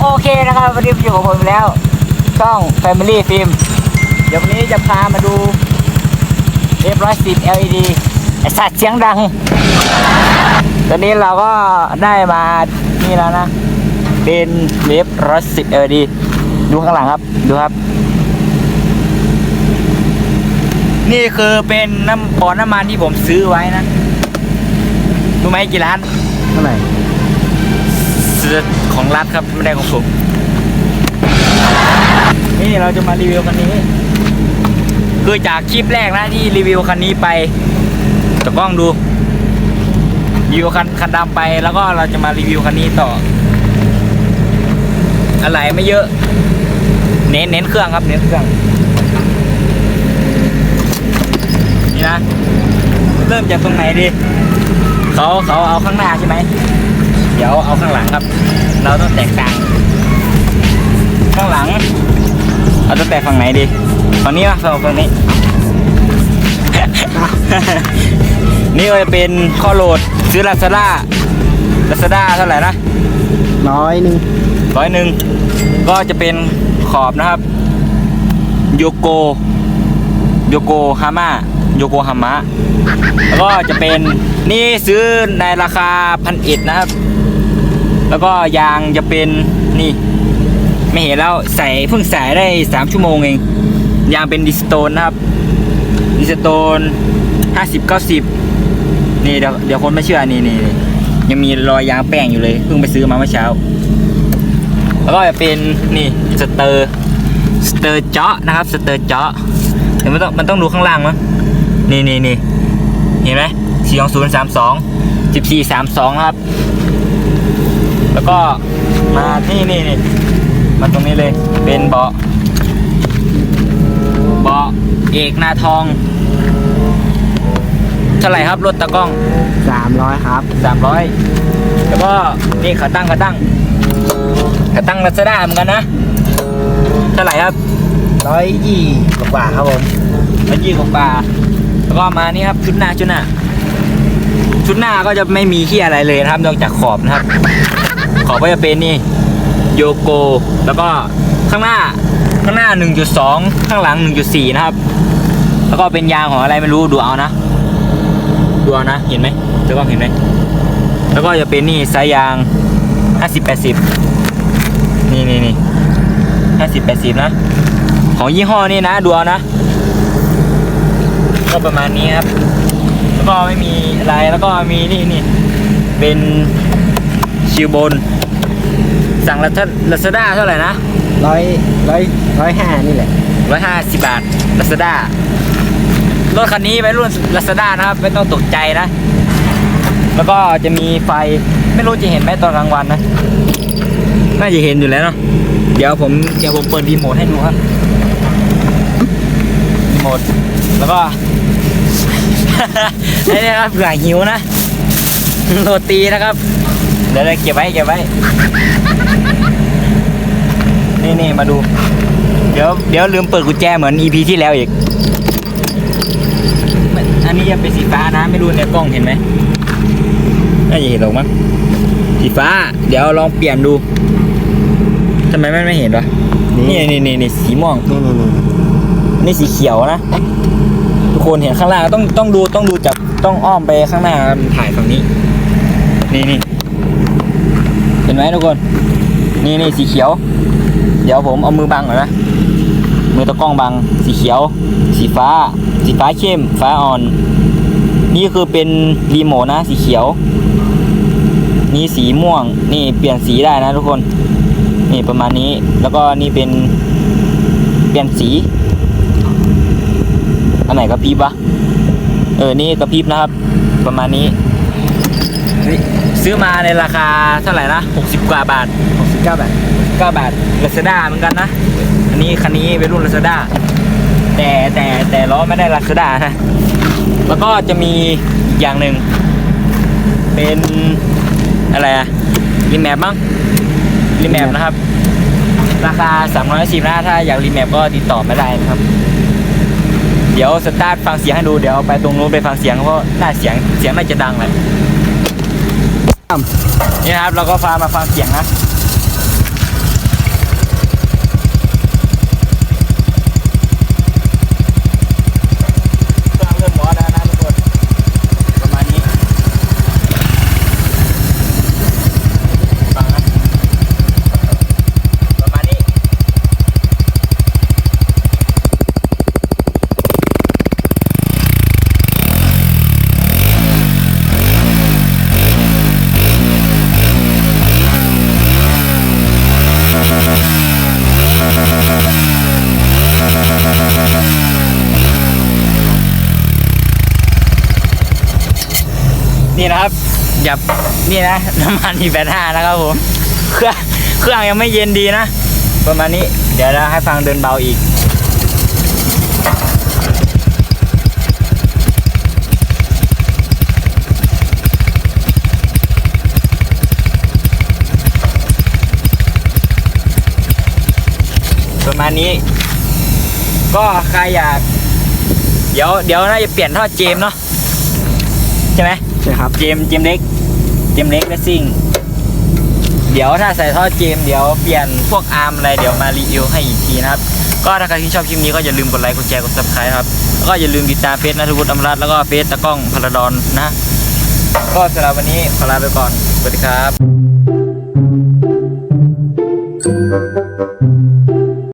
โอเคนะครับวันนี้อยู่กับผมแล้ว ช่อง Family Film เดี๋ยววันนี้จะพามาดู F110 LED ไอสัตว์เสียงดัง ตอนนี้เราก็ได้มานี่แล้วนะ เป็นเวฟ110 LED ดูข้างหลังครับ ดูครับ นี่คือเป็นน้ำบ่อน้ำมันที่ผมซื้อไว้นะ รู้ไหมกี่ล้านเท่าไหร่ ของรัฐครับไม่ได้ของผมนี่เราจะมารีวิวคันนี้ คือจากคลิปแรกนะที่รีวิวคันนี้ไปตะกล้องดูรีวิวคันคันดำไปแล้วก็เราจะมารีวิวคันนี้ต่อ อะไรไม่เยอะ เน้นเน้นเครื่องครับ เน้นเครื่องนี่นะเริ่มจากตรงไหนดีเขาเขาเอาข้างหน้าใช่ไหม ดี๋ยวเอาข้างหลังครับ เราต้องแตกต่าง ข้างหลังเราจะแตกฝั่งไหนดีฝั่งนี้ป่ะฝั่งนี้ นี่ก็จะเป็นข้อโหลดซื้อลาซาด้าลาซาด้าเท่าไหร่นะร้อยหนึ่งร้อยหนึ่งก็จะเป็นขอบนะครับโยโกโยโกฮาม่าโยโกฮามะแล้วก็จะเป็น นี่ซื้อในราคาพันเอ็ดนะครับ แล้วก็ยางจะเป็นนี่ ไม่เห็นแล้วใส่เพิ่งใส่ได้สามชั่วโมงเอง ยางเป็นดิสโตนนะครับ ดิสโตนห้าสิบเก้าสิบนี่เดี๋ยวเดี๋ยวคนไม่เชื่อนี่นี่นี่ยังมีรอยยางแป้งอยู่เลย เพิ่งไปซื้อมาเมื่อเช้า แล้วก็จะเป็นนี่สเตอร์สเตอร์เจาะนะครับสเตอร์เจาะเดี๋ยวมันต้องมันต้องดูข้างล่างมั้งนี่นี่นี่เห็นไหม สี่สองศูนย์สามสองสิบสี่สามสองครับ แล้วก็มาที่นี่นี่มาตรงนี้เลยเป็นเบาะเบาะเอกนาทองเท่าไหร่ครับรถตะกล้องสามร้อยครับสามร้อยแล้วก็นี่ขาตั้งขาตั้งขาตั้งลัซด้าเหมือนกันนะเท่าไหร่ครับร้อยยี่กว่าๆครับผมมันยี่กว่าๆแล้วก็มานี่ครับชุดหน้าชุดหน้า ชุดหน้าก็จะไม่มีที่อะไรเลยนะครับ นอกจากขอบนะครับ ขอบก็จะเป็นนี่โยโก แล้วก็ข้างหน้าข้างหน้า 1.2 ข้างหลัง 1.4 นะครับ แล้วก็เป็นยางของอะไรไม่รู้ดูเอานะ ดูเอานะ เห็นไหมเจะกล้องเห็นไหมแล้วก็จะเป็นนี่สายยาง 50 80 นี่นี่นี่50 80 นะ ของยี่ห้อนี่นะ ดูเอานะ ก็ประมาณนี้ครับ แล้วก็ไม่มีอะไรแล้วก็มีนี่นี่เป็นชิวบน สั่งลัลาซาด้าเท่าไหร่นะร้อยร้อยร้อยห้านี่แหละร้อยห้าสิบบาทลาซาด้ารถคันนี้ไปรุ่นลาซาด้านะครับ ไม่ต้องตกใจนะ แล้วก็จะมีไฟไม่รู้จะเห็นไหมตอนกลางวันนะ น่าจะเห็นอยู่แล้วเนาะเดี๋ยวผมเดี๋ยวผมเปิดรีโมทให้ดูครับรีโมทแล้วก็ ไอ้นี่ครับเผื่อหิวนะโรตีนะครับ เดี๋ยวเราเก็บไว้เก็บไว้ นี่นี่มาดู เดี๋ยวเดี๋ยวลืมเปิดกุญแจเหมือน EP ที่แล้วอีก อันนี้จะเป็นสีฟ้านะไม่รู้ในกล้องเห็นไหมน่าจะเห็นหรอกมั้งสีฟ้า เดี๋ยวลองเปลี่ยนดูทำไมไม่ไม่เห็นวะนี่นี่นี่นี่สีม่วงนี่นี่นี่สีเขียวนะ ทุกคนเห็นข้างล่างต้องต้องดูต้องดูจากต้องอ้อมไปข้างหน้าถ่ายฝั่งนี้ นี่นี่เห็นไหมทุกคน นี่นี่สีเขียว เดี๋ยวผมเอามือบังหน่อยนะมือตะกล้องบัง สีเขียว สีฟ้า สีฟ้าเข้ม ฟ้าอ่อน นี่คือเป็นรีโมทนะ สีเขียว นี่สีม่วง นี่เปลี่ยนสีได้นะทุกคน นี่ประมาณนี้ แล้วก็นี่เป็นเปลี่ยนสี อันไหนกระพริบวะเออนี่กระพริบนะครับ ประมาณนี้นี่ซื้อมาในราคาเท่าไหร่นะ60 กว่าบาทหกสิบเก้าบาท9บาทลาซาด้าเหมือนกันนะ อันนี้คันนี้เป็นรุ่นลาซาด้าแต่แต่แต่ล้อไม่ได้ลาซาด้านะ แล้วก็จะมีอีกอย่างหนึ่ง เป็นอะไรอะรีแมปมั้งรีแมปนะครับ ราคา 310นะถ้าอยากรีแมปก็ติดต่อมาได้นะครับ เดี๋ยวสตาร์ทฟังเสียงให้ดูเดี๋ยวไปตรงนู้นไปฟังเสียงเพราะน่าเสียงเสียงน่าจะดังเลยนี่นะครับเราก็พามาฟังเสียงนะ นี่นะครับอย่านี่นะน้ำมันอีแปดห้านะครับผมเครื่องเครื่องยังไม่เย็นดีนะ ประมาณนี้เดี๋ยวเราให้ฟังเดินเบาอีกประมาณนี้ ก็ใครอยาก เดี๋ยวเดี๋ยวน่าจะเปลี่ยนท่อเจมเนาะใช่ไหม ใช่ครับ เจมเจมเล็ก เจมเล็กและซิ่ง เดี๋ยวถ้าใส่ท่อเจมเดี๋ยวเปลี่ยนพวกอาร์มอะไรเดี๋ยวมารีวิวให้อีกทีนะครับ ก็ถ้าใครที่ชอบคลิปนี้ก็อย่าลืมกดไลค์กดแชร์กดซับสไครต์ครับ แล้วก็อย่าลืมติดตามเฟซนัทวุฒิอมรัตน์แล้วก็เฟซตะก้องพลดอนนะ ก็สำหรับวันนี้ขอลาไปก่อนสวัสดีครับ